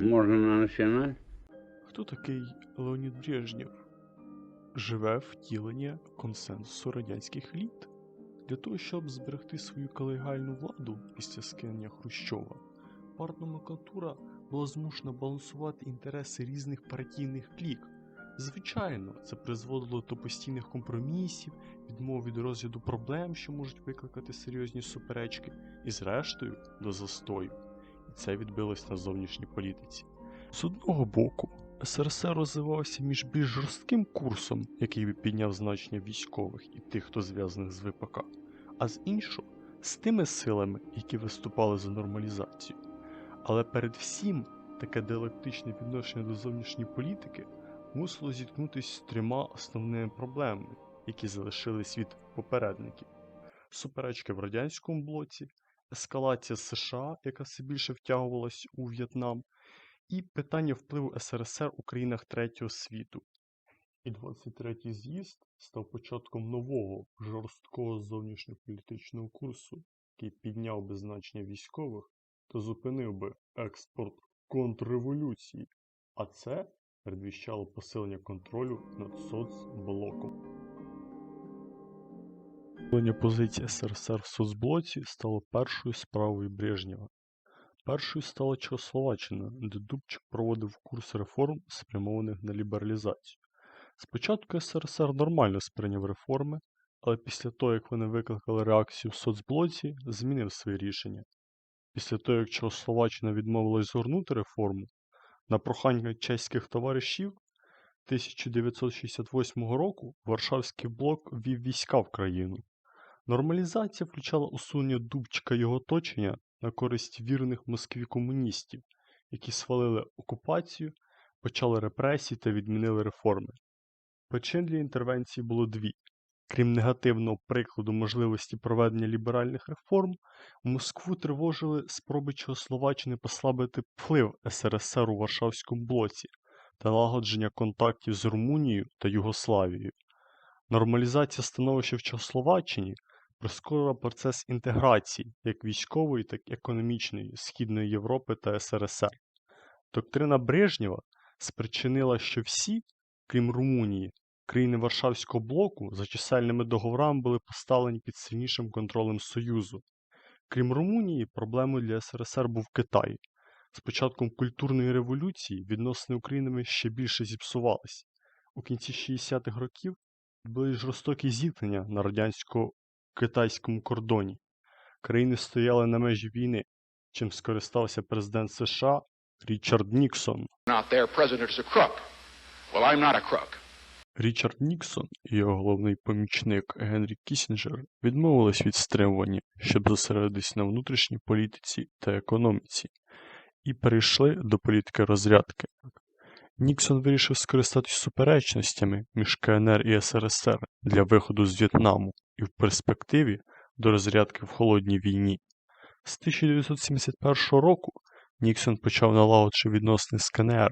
Можно на националь? Хто такий Леонід Брежнєв? Живе втілення консенсусу радянських еліт. Для того, щоб зберегти свою колегіальну владу після скинення Хрущова, партноменклатура була змушена балансувати інтереси різних партійних клік. Звичайно, це призводило до постійних компромісів, відмов від розгляду проблем, що можуть викликати серйозні суперечки, і зрештою до застою. Це відбилось на зовнішній політиці. З одного боку, СРСР розвивався між більш жорстким курсом, який підняв значення військових і тих, хто зв'язаних з ВПК, а з іншого з тими силами, які виступали за нормалізацію. Але перед всім таке діалектичне відношення до зовнішньої політики мусило зіткнутися з трьома основними проблемами, які залишились від попередників: суперечки в радянському блоці, ескалація США, яка все більше втягувалась у В'єтнам, і питання впливу СРСР у країнах третього світу. І 23-й з'їзд став початком нового жорсткого зовнішньополітичного курсу, який підняв би значення військових та зупинив би експорт контрреволюції, а це передвіщало посилення контролю над соцблоком. Позиції СРСР в соцблоці стало першою справою Брежнєва. Першою стала Чехословаччина, де Дубчик проводив курс реформ, спрямованих на лібералізацію. Спочатку СРСР нормально сприйняв реформи, але після того, як вони викликали реакцію в соцблоці, змінив своє рішення. Після того, як Чехословаччина відмовилась згорнути реформу, на прохання чеських товаришів 1968 року Варшавський блок ввів війська в країну. Нормалізація включала усунення Дубчика його оточення на користь вірних Москві комуністів, які свалили окупацію, почали репресії та відмінили реформи. Причин для інтервенції було дві. Крім негативного прикладу можливості проведення ліберальних реформ, Москву тривожили спроби Чехословаччини послабити вплив СРСР у Варшавському блоці та налагодження контактів з Румунією та Югославією. Нормалізація становища в Чехословаччині прискорила процес інтеграції як військової, так і економічної Східної Європи та СРСР. Доктрина Брежнєва спричинила, що всі, крім Румунії, країни Варшавського блоку за чисельними договорами були поставлені під сильнішим контролем Союзу. Крім Румунії, проблемою для СРСР був Китай. З початком культурної революції відносини Українами ще більше зіпсувались. У кінці 60-х років були жорстокі зіткнення на радянсько-китайському кордоні. Країни стояли на межі війни, чим скористався президент США Річард Ніксон. Річард Ніксон і його головний помічник Генрі Кісінджер відмовились від стримування, щоб зосередитись на внутрішній політиці та економіці, і перейшли до політики розрядки. Ніксон вирішив скористатись суперечностями між КНР і СРСР для виходу з В'єтнаму і в перспективі до розрядки в холодній війні. З 1971 року Ніксон почав налагоджувати відносини з КНР,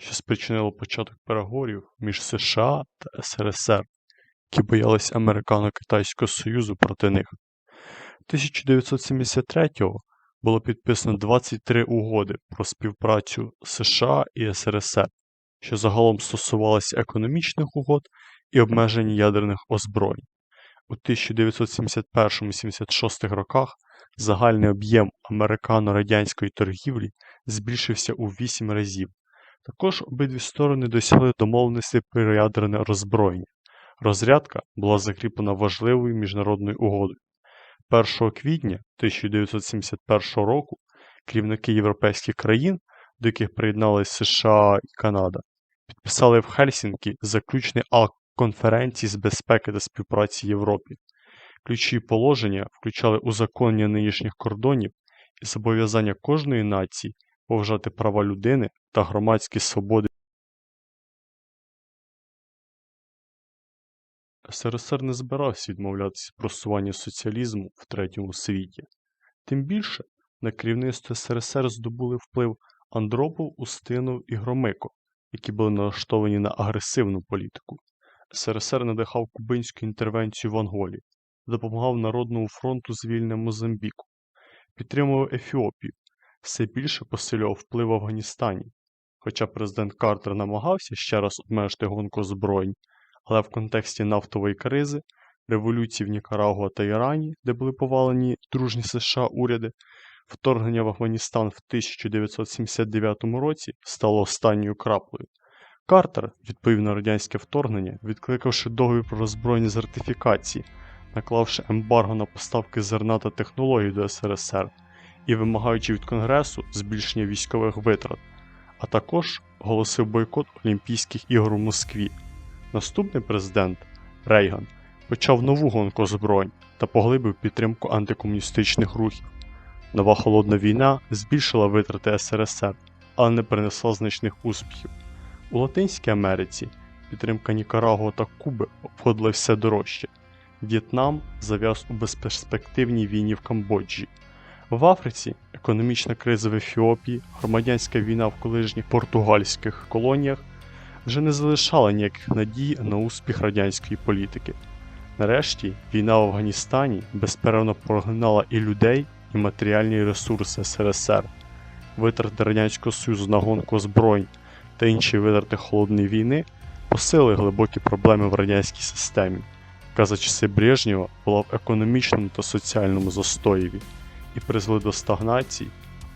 що спричинило початок переговорів між США та СРСР, які боялись Американо-Китайського Союзу проти них. 1973-го було підписано 23 угоди про співпрацю США і СРСР, що загалом стосувалися економічних угод і обмежень ядерних озброєнь. У 1971-76 роках загальний об'єм американо-радянської торгівлі збільшився у 8 разів. Також обидві сторони досягли домовленості про ядерне роззброєння. Розрядка була закріплена важливою міжнародною угодою. 1 квітня 1971 року керівники європейських країн, до яких приєдналися США і Канада, підписали в Хельсінкі заключний акт конференції з безпеки та співпраці Європі. Ключові положення включали узаконення нинішніх кордонів і зобов'язання кожної нації поважати права людини та громадські свободи. СРСР не збирався відмовлятися від просування соціалізму в третьому світі. Тим більше на керівництво СРСР здобули вплив Андропов, Устинов і Громико, які були налаштовані на агресивну політику. СРСР надихав кубинську інтервенцію в Анголі, допомагав Народному фронту звільнення Мозамбіку, підтримував Ефіопію, все більше посилював вплив в Афганістані. Хоча президент Картер намагався ще раз обмежити гонку озброєнь, але в контексті нафтової кризи, революції в Нікарагуа та Ірані, де були повалені дружні США уряди, вторгнення в Афганістан в 1979 році стало останньою краплею. Картер відповів на радянське вторгнення, відкликавши договір про роззброєння з ратифікації, наклавши ембарго на поставки зерна та технологій до СРСР і вимагаючи від Конгресу збільшення військових витрат, а також оголосив бойкот Олімпійських ігор у Москві. Наступний президент Рейган почав нову гонку озброєнь та поглибив підтримку антикомуністичних рухів. Нова холодна війна збільшила витрати СРСР, але не принесла значних успіхів. У Латинській Америці підтримка Нікарагуа та Куби обходила все дорожче. В'єтнам зав'яз у безперспективній війні в Камбоджі. В Африці економічна криза в Ефіопії, громадянська війна в колишніх португальських колоніях вже не залишала ніяких надій на успіх радянської політики. Нарешті війна в Афганістані безперервно прогнала і людей, і матеріальні ресурси СРСР. Витрати Радянського Союзу на гонку озброєнь та інші витрати холодної війни посилили глибокі проблеми в радянській системі, яка за часи Брежнєва була в економічному та соціальному застоєві і призвели до стагнації,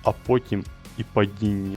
а потім і падіння.